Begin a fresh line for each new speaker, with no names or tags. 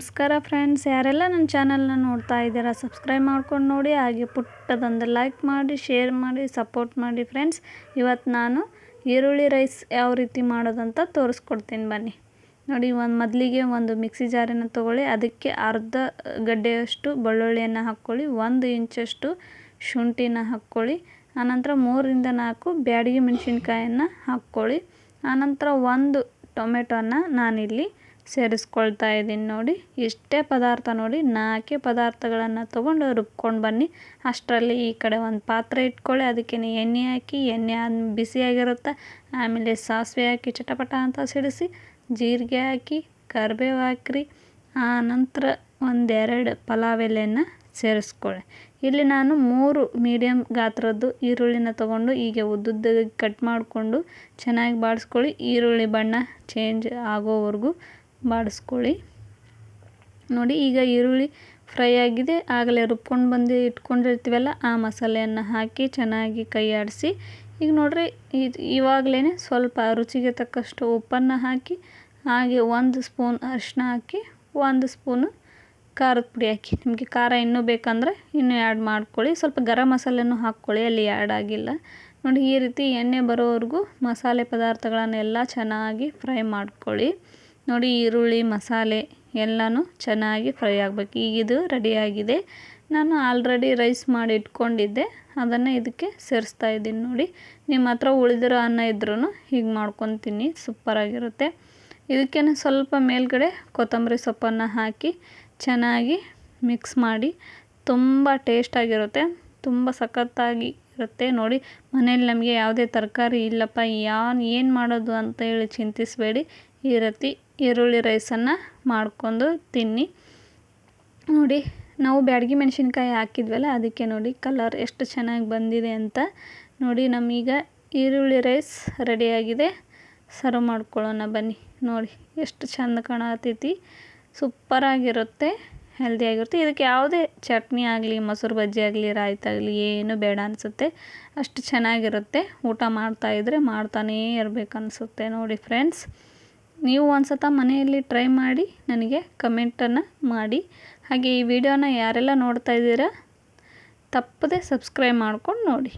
ನಮಸ್ಕಾರ ಫ್ರೆಂಡ್ಸ್, ಯಾರೆಲ್ಲ ನನ್ನ ಚಾನಲ್ನ ನೋಡ್ತಾ ಇದ್ದೀರಾ, ಸಬ್ಸ್ಕ್ರೈಬ್ ಮಾಡ್ಕೊಂಡು ನೋಡಿ, ಹಾಗೆ ಪುಟ್ಟದೊಂದು ಲೈಕ್ ಮಾಡಿ ಶೇರ್ ಮಾಡಿ ಸಪೋರ್ಟ್ ಮಾಡಿ ಫ್ರೆಂಡ್ಸ್. ಇವತ್ತು ನಾನು ಈರುಳ್ಳಿ ರೈಸ್ ಯಾವ ರೀತಿ ಮಾಡೋದಂತ ತೋರಿಸ್ಕೊಡ್ತೀನಿ ಬನ್ನಿ. ನೋಡಿ, ಒಂದು ಮೊದಲಿಗೆ ಒಂದು ಮಿಕ್ಸಿ ಜಾರನ್ನು ತೊಗೊಳ್ಳಿ, ಅದಕ್ಕೆ ಅರ್ಧ ಗಡ್ಡೆಯಷ್ಟು ಬೆಳ್ಳುಳ್ಳಿಯನ್ನು ಹಾಕ್ಕೊಳ್ಳಿ, ಒಂದು ಇಂಚಷ್ಟು ಶುಂಠಿನ ಹಾಕ್ಕೊಳ್ಳಿ, ಆನಂತರ ಮೂರರಿಂದ ನಾಲ್ಕು ಬ್ಯಾಡಗಿ ಮೆಣಸಿನ್ಕಾಯನ್ನು ಹಾಕ್ಕೊಳ್ಳಿ, ಆನಂತರ ಒಂದು ಟೊಮೆಟೊನ ನಾನಿಲ್ಲಿ ಸೇರಿಸ್ಕೊಳ್ತಾ ಇದ್ದೀನಿ ನೋಡಿ. ಇಷ್ಟೇ ಪದಾರ್ಥ ನೋಡಿ, ನಾಲ್ಕೇ ಪದಾರ್ಥಗಳನ್ನು ತೊಗೊಂಡು ರುಬ್ಕೊಂಡು ಬನ್ನಿ. ಅಷ್ಟರಲ್ಲಿ ಈ ಕಡೆ ಒಂದು ಪಾತ್ರೆ ಇಟ್ಕೊಳ್ಳಿ. ಅದಕ್ಕೆ ಎಣ್ಣೆ ಹಾಕಿ, ಎಣ್ಣೆ ಬಿಸಿಯಾಗಿರುತ್ತೆ. ಆಮೇಲೆ ಸಾಸಿವೆ ಹಾಕಿ ಚಟಪಟ ಅಂತ ಸಿಡಿಸಿ, ಜೀರಿಗೆ ಹಾಕಿ, ಕರಿಬೇವು ಹಾಕ್ರಿ. ಆ ನಂತರ ಒಂದೆರಡು ಪಲಾವ್ ಎಲೆಯನ್ನು ಸೇರಿಸ್ಕೊಳ್ಳಿ. ಇಲ್ಲಿ ನಾನು ಮೂರು ಮೀಡಿಯಮ್ ಗಾತ್ರದ್ದು ಈರುಳ್ಳಿನ ತಗೊಂಡು, ಹೀಗೆ ಉದ್ದುದ್ದಾಗಿ ಕಟ್ ಮಾಡಿಕೊಂಡು ಚೆನ್ನಾಗಿ ಬಾಡಿಸ್ಕೊಳ್ಳಿ ಈರುಳ್ಳಿ ಬಣ್ಣ ಚೇಂಜ್ ಆಗೋವರೆಗೂ ಬಾಡಿಸ್ಕೊಳ್ಳಿ ನೋಡಿ, ಈಗ ಈರುಳ್ಳಿ ಫ್ರೈ ಆಗಿದೆ. ಆಗಲೇ ರುಬ್ಕೊಂಡು ಬಂದು ಇಟ್ಕೊಂಡಿರ್ತೀವಲ್ಲ, ಆ ಮಸಾಲೆಯನ್ನು ಹಾಕಿ ಚೆನ್ನಾಗಿ ಕೈ ಆಡಿಸಿ ಈಗ ನೋಡಿರಿ, ಇದು ಇವಾಗಲೇ ಸ್ವಲ್ಪ ರುಚಿಗೆ ತಕ್ಕಷ್ಟು ಉಪ್ಪನ್ನು ಹಾಕಿ, ಹಾಗೆ ಒಂದು ಸ್ಪೂನ್ ಅರಿಶಿನ ಹಾಕಿ, ಒಂದು ಸ್ಪೂನು ಖಾರದ ಪುಡಿ ಹಾಕಿ. ನಿಮಗೆ ಖಾರ ಇನ್ನೂ ಬೇಕಂದರೆ ಇನ್ನೂ ಆ್ಯಡ್ ಮಾಡ್ಕೊಳ್ಳಿ. ಸ್ವಲ್ಪ ಗರಂ ಮಸಾಲೆನೂ ಹಾಕ್ಕೊಳ್ಳಿ, ಅಲ್ಲಿ ಆ್ಯಡ್ ಆಗಿಲ್ಲ. ನೋಡಿ, ಈ ರೀತಿ ಎಣ್ಣೆ ಬರೋವರೆಗೂ ಮಸಾಲೆ ಪದಾರ್ಥಗಳನ್ನೆಲ್ಲ ಚೆನ್ನಾಗಿ ಫ್ರೈ ಮಾಡ್ಕೊಳ್ಳಿ. ನೋಡಿ ಈರುಳ್ಳಿ, ಮಸಾಲೆ ಎಲ್ಲನೂ ಚೆನ್ನಾಗಿ ಫ್ರೈ ಆಗಬೇಕು. ಈಗ ಇದು ರೆಡಿಯಾಗಿದೆ. ನಾನು ಆಲ್ರೆಡಿ ರೈಸ್ ಮಾಡಿ ಇಟ್ಕೊಂಡಿದ್ದೆ. ಅದನ್ನು ಇದಕ್ಕೆ ಸೇರಿಸ್ತಾ ಇದ್ದೀನಿ ನೋಡಿ. ನಿಮ್ಮ ಹತ್ರ ಉಳಿದಿರೋ ಅನ್ನ ಇದ್ರೂ ಹೀಗೆ ಮಾಡ್ಕೊತೀನಿ. ಸೂಪರಾಗಿರುತ್ತೆ ಇದಕ್ಕೆ ಸ್ವಲ್ಪ ಮೇಲ್ಗಡೆ ಕೊತ್ತಂಬರಿ ಸೊಪ್ಪನ್ನು ಹಾಕಿ ಚೆನ್ನಾಗಿ ಮಿಕ್ಸ್ ಮಾಡಿ ತುಂಬ ಟೇಸ್ಟಾಗಿರುತ್ತೆ ತುಂಬ ಸಖತ್ತಾಗಿ ಇರುತ್ತೆ ನೋಡಿ. ಮನೇಲಿ ನಮಗೆ ಯಾವುದೇ ತರಕಾರಿ ಇಲ್ಲಪ್ಪ, ಯಾನ್ ಏನು ಮಾಡೋದು ಅಂತ ಹೇಳಿ ಚಿಂತಿಸಬೇಡಿ. ಈ ರೀತಿ ಈರುಳ್ಳಿ ರೈಸನ್ನು ಮಾಡ್ಕೊಂಡು ತಿನ್ನಿ. ನೋಡಿ, ನಾವು ಬ್ಯಾಡಗಿ ಮೆಣಸಿನ್ಕಾಯಿ ಹಾಕಿದ್ವಲ್ಲ, ಅದಕ್ಕೆ ನೋಡಿ ಕಲರ್ ಎಷ್ಟು ಚೆನ್ನಾಗಿ ಬಂದಿದೆ ಅಂತ. ನೋಡಿ, ನಮೀಗ ಈರುಳ್ಳಿ ರೈಸ್ ರೆಡಿಯಾಗಿದೆ. ಸರ್ವ್ ಮಾಡ್ಕೊಳ್ಳೋಣ ಬನ್ನಿ. ನೋಡಿ, ಎಷ್ಟು ಚೆಂದ ಕಾಣತೈತಿ ಸೂಪರಾಗಿರುತ್ತೆ, ಹೆಲ್ದಿಯಾಗಿರುತ್ತೆ. ಇದಕ್ಕೆ ಯಾವುದೇ ಚಟ್ನಿ ಆಗಲಿ, ಮೊಸರು ಬಜ್ಜಿ ಆಗಲಿ ರಾಯ್ತಾಗಲಿ ಏನು ಬೇಡ ಅನಿಸುತ್ತೆ. ಅಷ್ಟು ಚೆನ್ನಾಗಿರುತ್ತೆ. ಊಟ ಮಾಡ್ತಾಯಿದ್ರೆ ಮಾಡ್ತಾನೇ ಇರಬೇಕು ಅನಿಸುತ್ತೆ ನೋಡಿ ಫ್ರೆಂಡ್ಸ್ ನೀವು ಒಂದು ಸತ ಮನೆಯಲ್ಲಿ ಟ್ರೈ ಮಾಡಿ ನನಗೆ ಕಮೆಂಟನ್ನು ಮಾಡಿ. ಹಾಗೆ ಈ ವಿಡಿಯೋನ ಯಾರೆಲ್ಲ ನೋಡ್ತಾ ಇದ್ದೀರಾ, ತಪ್ಪದೆ ಸಬ್ಸ್ಕ್ರೈಬ್ ಮಾಡ್ಕೊಂಡು ನೋಡಿ.